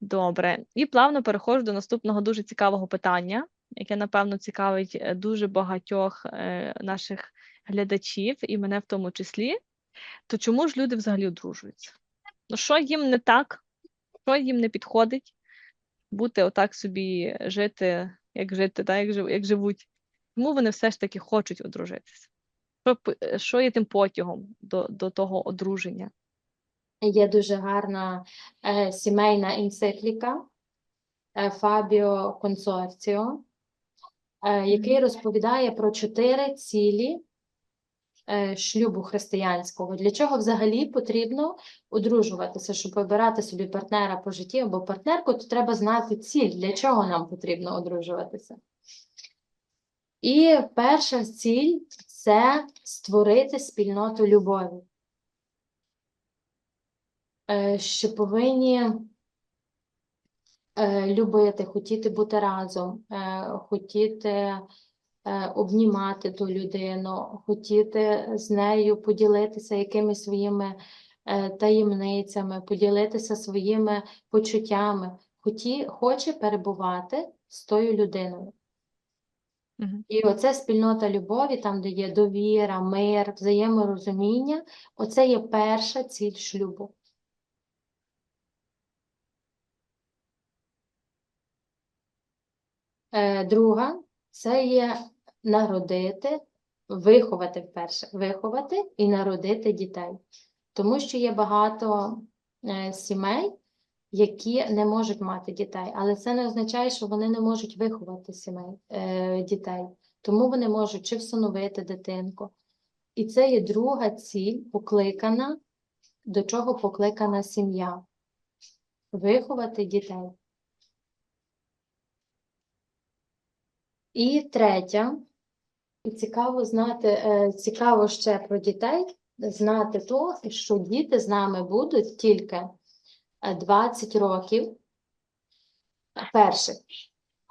Добре. І плавно переходжу до наступного дуже цікавого питання, яке, напевно, цікавить е, дуже багатьох е, наших глядачів, і мене в тому числі. То чому ж люди взагалі одружуються? Ну, що їм не так? Що їм не підходить? Бути отак собі жити, як жити, так, як, жив- як живуть. Чому вони все ж таки хочуть одружитися? Що, е, що є тим потягом до, до того одруження? Є дуже гарна е, сімейна енцикліка е, Фабіо Консорціо, е, який розповідає про чотири цілі е, шлюбу християнського. Для чого взагалі потрібно одружуватися, щоб вибирати собі партнера по житті або партнерку, то треба знати ціль, для чого нам потрібно одружуватися. І перша ціль це створити спільноту любові. Е, що повинні е, любити, хотіти бути разом, е, хотіти обнімати ту людину, хотіти з нею поділитися якимись своїми таємницями, поділитися своїми почуттями, хоті, хоче перебувати з тою людиною. І оце спільнота любові, там, де є довіра, мир, взаєморозуміння, оце є перша ціль шлюбу. Друга це є народити, виховати вперше, виховати і народити дітей. Тому що є багато е, сімей, які не можуть мати дітей, але це не означає, що вони не можуть виховати сімей, е, дітей. Тому вони можуть чи всиновити дитинку. І це є друга ціль, покликана, до чого покликана сім'я. Виховати дітей. І третя, і цікаво знати, е, цікаво ще про дітей, знати то, що діти з нами будуть тільки е, 20 років перших,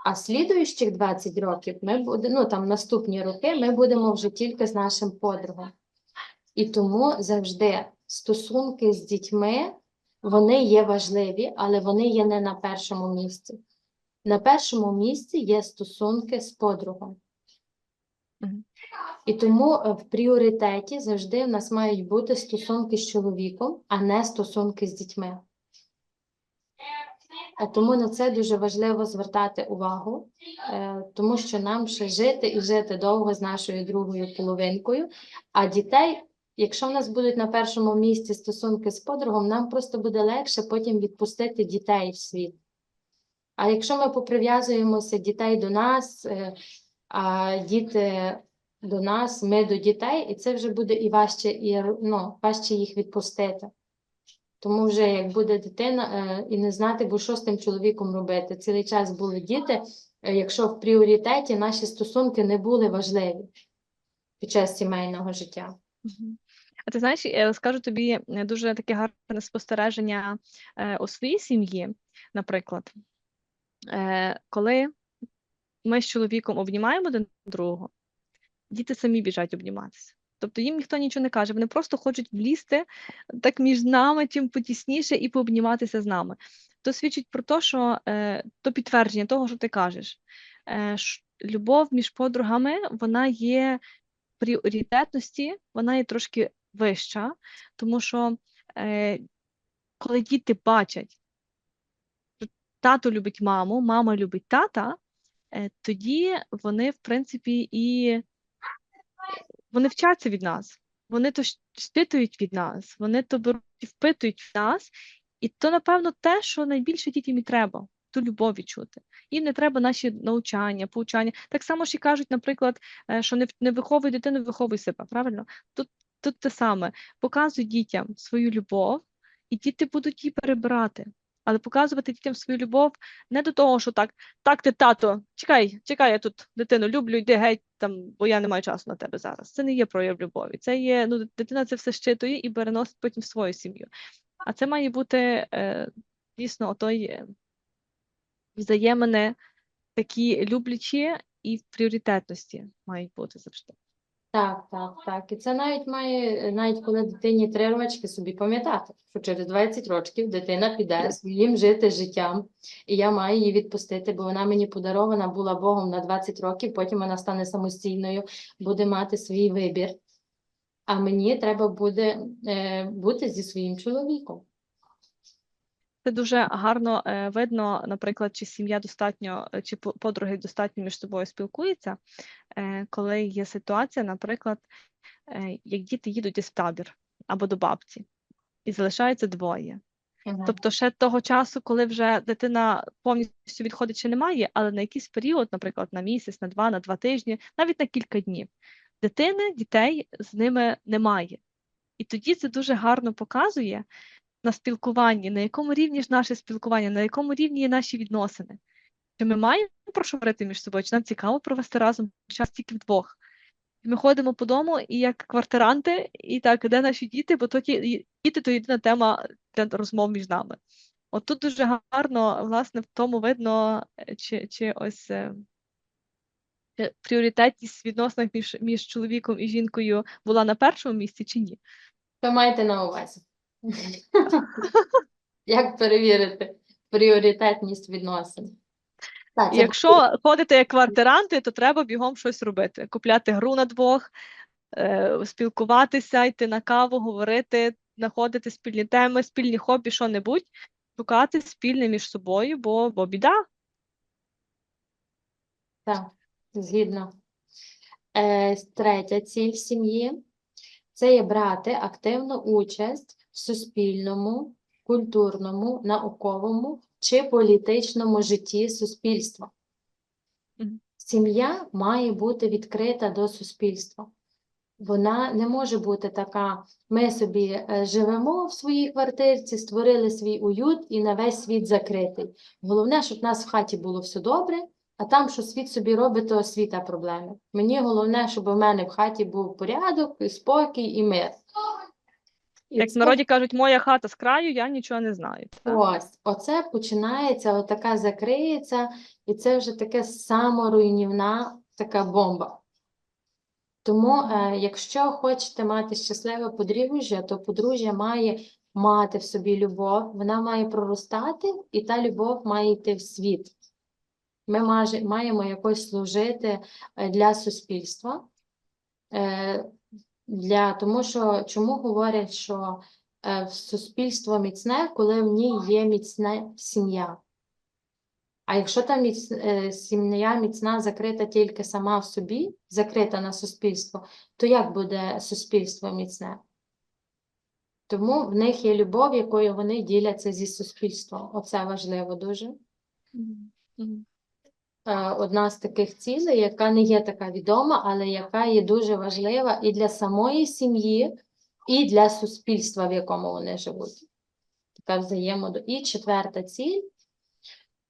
а слідуючих 20 років ми будемо, ну там наступні роки ми будемо вже тільки з нашим подругом. І тому завжди стосунки з дітьми, вони є важливі, але вони є не на першому місці. На першому місці є стосунки з подругом. І тому е, в пріоритеті завжди в нас мають бути стосунки з чоловіком, а не стосунки з дітьми. А Тому на це дуже важливо звертати увагу, е, тому що нам ще жити і жити довго з нашою другою половинкою. А дітей, якщо в нас будуть на першому місці стосунки з подругом, нам просто буде легше потім відпустити дітей в світ. А якщо ми поприв'язуємося дітей до нас, е, а діти до нас, ми до дітей, і це вже буде і важче, і ну, важче їх відпустити. Тому вже як буде дитина е, і не знати, бо що з тим чоловіком робити. Цілий час були діти, е, якщо в пріоритеті наші стосунки не були важливі під час сімейного життя. А ти знаєш, я скажу тобі дуже таке гарне спостереження у своїй сім'ї, наприклад, е, коли ми з чоловіком обнімаємо один другого, діти самі біжать обніматися. Тобто їм ніхто нічого не каже, вони просто хочуть влізти так між нами, чим потісніше, і пообніматися з нами. То свідчить про те, що е, то підтвердження того, що ти кажеш. Е, ш- любов між подругами, вона є пріоритетності, вона є трошки вища, тому що е, коли діти бачать, тато любить маму, мама любить тата, е, тоді вони, в принципі, і вони вчаться від нас, вони то щитують від нас, вони то беруть і впитують в нас, і то, напевно, те, що найбільше дітям і треба. Ту любов відчути. Їм не треба наші навчання, поучання. Так само ж і кажуть, наприклад, е, що не, не виховуй дитину, виховуй себе. Правильно? Тут, тут те саме. Показуй дітям свою любов, і діти будуть її перебирати. Але показувати дітям свою любов не до того, що так, так ти, тато, чекай, чекай, я тут дитину люблю, йди геть, там, бо я не маю часу на тебе зараз. Це не є прояв любові. Це є, ну, дитина це все щитує і переносить потім в свою сім'ю. А це має бути е, дійсно отой е, взаємини такі люблячі і в пріоритетності мають бути завжди. Так, так, так. І це навіть має, навіть коли дитині три рочки собі пам'ятати, що через 20 років дитина піде своїм жити життям, і я маю її відпустити, бо вона мені подарована була Богом на 20 років, потім вона стане самостійною, буде мати свій вибір. А мені треба буде е, бути зі своїм чоловіком. Це дуже гарно е, видно, наприклад, чи сім'я достатньо, е, чи подруги достатньо між собою спілкуються, е, коли є ситуація, наприклад, е, як діти їдуть із табір або до бабці, і залишаються двоє. Ага. Тобто ще того часу, коли вже дитина повністю відходить, ще немає, але на якийсь період, наприклад, на місяць, на два, на два тижні, навіть на кілька днів, дитини, дітей з ними немає. І тоді це дуже гарно показує на спілкуванні, на якому рівні ж наше спілкування, на якому рівні є наші відносини. Чи ми маємо про що говорити між собою, чи нам цікаво провести разом час тільки вдвох. Ми ходимо по дому і як квартиранти, і так, де наші діти, бо то діти то єдина тема для розмов між нами. От тут дуже гарно, власне, в тому видно, е, чи, чи ось е, чи пріоритетність відносинах між, між чоловіком і жінкою була на першому місці чи ні. Що маєте на увазі? Як перевірити пріоритетність відносин? Так, якщо ходите як квартиранти, то треба бігом щось робити. Купляти гру на двох, е, спілкуватися, йти на каву, говорити, знаходити спільні теми, спільні хобі, що-небудь, шукати спільне між собою, бо, бо біда. Так, згідно. Е, третя ціль сім'ї це є брати активну участь суспільному, культурному, науковому чи політичному житті суспільства. Сім'я має бути відкрита до суспільства. Вона не може бути така, ми собі е, живемо в своїй квартирці, створили свій уют і на весь світ закритий. Головне, щоб в нас в хаті було все добре, а там, що світ собі робить, то світа проблеми. Мені головне, щоб у мене в хаті був порядок, і спокій і мир. Як в народі кажуть, моя хата з краю, я нічого не знаю. так? Ось, оце починається, отака закриється, і це вже таке саморуйнівна така бомба. Тому, е, якщо хочете мати щасливе подружжя, то подружжя має мати в собі любов, вона має проростати, і та любов має йти в світ. Ми маже- маємо якось служити е, для суспільства. Е, Для, тому що чому говорять, що е, суспільство міцне, коли в ній є міцна сім'я. А якщо та міць, е, сім'я міцна закрита тільки сама в собі, закрита на суспільство, то як буде суспільство міцне? Тому в них є любов, якою вони діляться зі суспільством. Оце важливо дуже. Мгм. Мгм. Е, Одна з таких цілей, яка не є така відома, але яка є дуже важлива і для самої сім'ї, і для суспільства, в якому вони живуть. Така взаємодо. І четверта ціль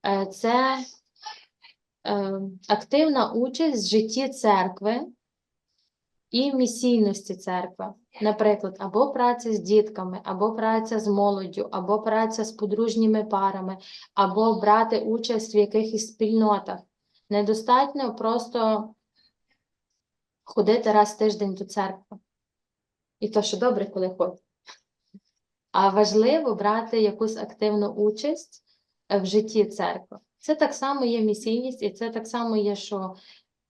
е, це е, активна участь в житті церкви і місійності церкви. Наприклад, або праця з дітками, або праця з молоддю, або праця з подружніми парами, або брати участь в якихось спільнотах. Недостатньо просто ходити раз в тиждень до церкви. І то, що добре, коли ходить. А важливо брати якусь активну участь в житті церкви. Це так само є місійність, і це так само є, що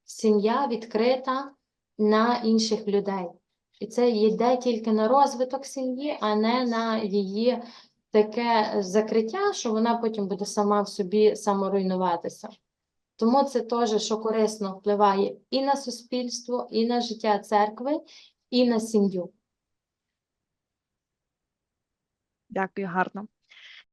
сім'я відкрита на інших людей. І це йде тільки на розвиток сім'ї, а не на її таке закриття, що вона потім буде сама в собі саморуйнуватися. Тому це теж, що корисно впливає і на суспільство, і на життя церкви, і на сім'ю. Дякую, гарно.